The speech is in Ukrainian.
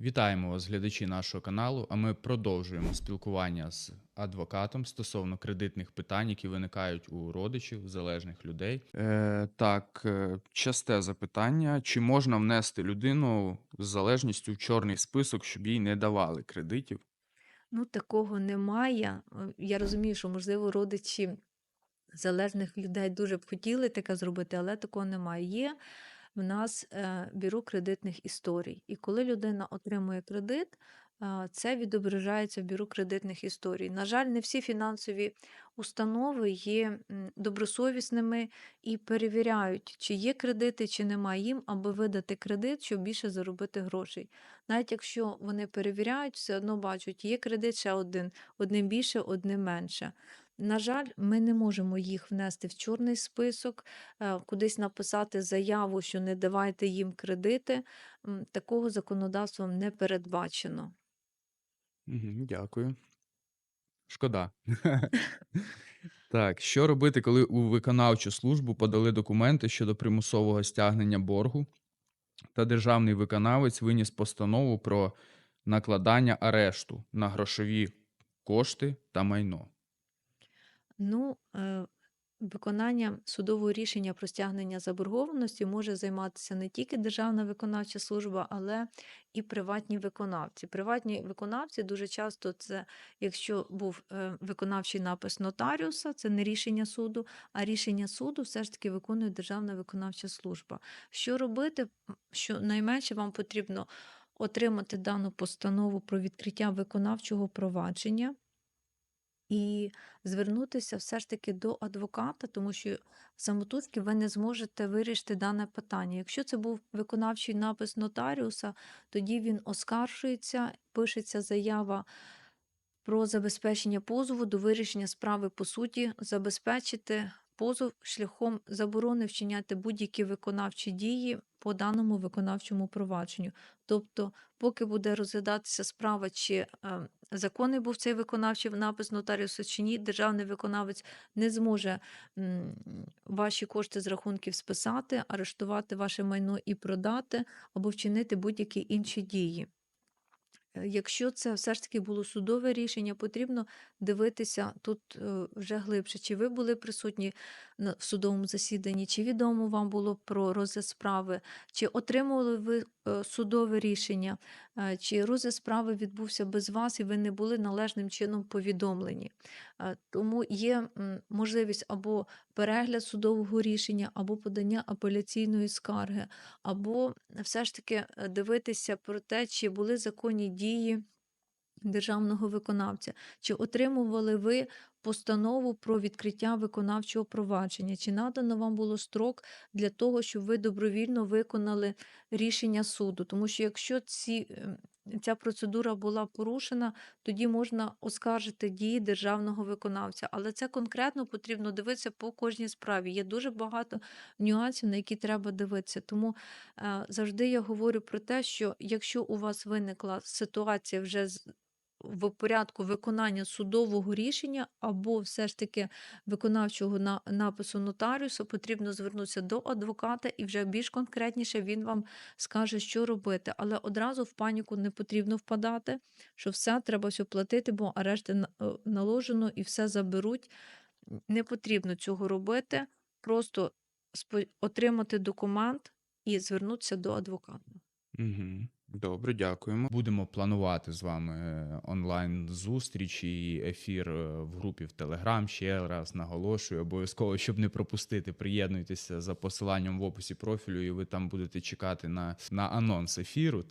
Вітаємо вас, глядачі нашого каналу. А ми продовжуємо спілкування з адвокатом стосовно кредитних питань, які виникають у родичів залежних людей. Е, так, е, часте запитання: чи можна внести людину з залежністю в чорний список, щоб їй не давали кредитів? Ну, такого немає. Е, Я розумію, що, можливо, родичі залежних людей дуже б хотіли таке зробити, але такого немає. Є в нас е, бюро кредитних історій. І коли людина отримує кредит, е, це відображається в бюро кредитних історій. На жаль, не всі фінансові установи є добросовісними і перевіряють, чи є кредити, чи немає їм, аби видати кредит, щоб більше заробити грошей. Навіть якщо вони перевіряють, все одно бачать, є кредит ще один, одним більше, одним менше. На жаль, ми не можемо їх внести в чорний список, е, кудись написати заяву, що не давайте їм кредити. Такого законодавством не передбачено. Дякую. Шкода. Так, що робити, коли у виконавчу службу подали документи щодо примусового стягнення боргу, та державний виконавець виніс постанову про накладання арешту на грошові кошти та майно? Ну, е, виконанням судового рішення про стягнення заборгованості може займатися не тільки Державна виконавча служба, але і приватні виконавці. Приватні виконавці дуже часто це, якщо був е, виконавчий напис нотаріуса, це не рішення суду, а рішення суду все ж таки виконує Державна виконавча служба. Що робити? Що найменше вам потрібно отримати дану постанову про відкриття виконавчого провадження і звернутися все ж таки до адвоката, тому що самотужки ви не зможете вирішити дане питання. Якщо це був виконавчий напис нотаріуса, тоді він оскаржується, пишеться заява про забезпечення позову до вирішення справи по суті, забезпечити позов шляхом заборони вчиняти будь-які виконавчі дії по даному виконавчому провадженню. Тобто, поки буде розглядатися справа, чи е, законний був цей виконавчий напис нотаріуса чи ні, державний виконавець не зможе ваші кошти з рахунків списати, арештувати ваше майно і продати або вчинити будь-які інші дії. Е, Якщо це все ж таки було судове рішення, потрібно дивитися тут е, вже глибше, чи ви були присутні в судовому засіданні, чи відомо вам було про розгляд справи, чи отримували ви е, судове рішення, чи розгляд справи відбувся без вас і ви не були належним чином повідомлені. Тому є можливість або перегляд судового рішення, або подання апеляційної скарги, або все ж таки е, дивитися про те, чи були законні дії державного виконавця, чи отримували ви постанову про відкриття виконавчого провадження, чи надано вам було строк для того, щоб ви добровільно виконали рішення суду. Тому що якщо ці, ем, ця процедура була порушена, тоді можна оскаржити дії державного виконавця. Але це конкретно потрібно дивитися по кожній справі. Є дуже багато нюансів, на які треба дивитися. Тому е, завжди я говорю про те, що якщо у вас виникла ситуація вже з в порядку виконання судового рішення або все ж таки виконавчого на- напису нотаріуса, потрібно звернутися до адвоката і вже більш конкретніше він вам скаже, що робити. Але одразу в паніку не потрібно впадати, що все треба все платити, бо арешти е, наложено і все заберуть. Не потрібно цього робити. Просто отримати документ і звернутися до адвоката. Угу. Добре, дякуємо. Будемо планувати з вами е, онлайн зустріч і ефір е, в групі в Телеграм. Ще раз наголошую, обов'язково, щоб не пропустити. Приєднуйтеся за посиланням в описі профілю, і ви там будете чекати на, на анонс ефіру.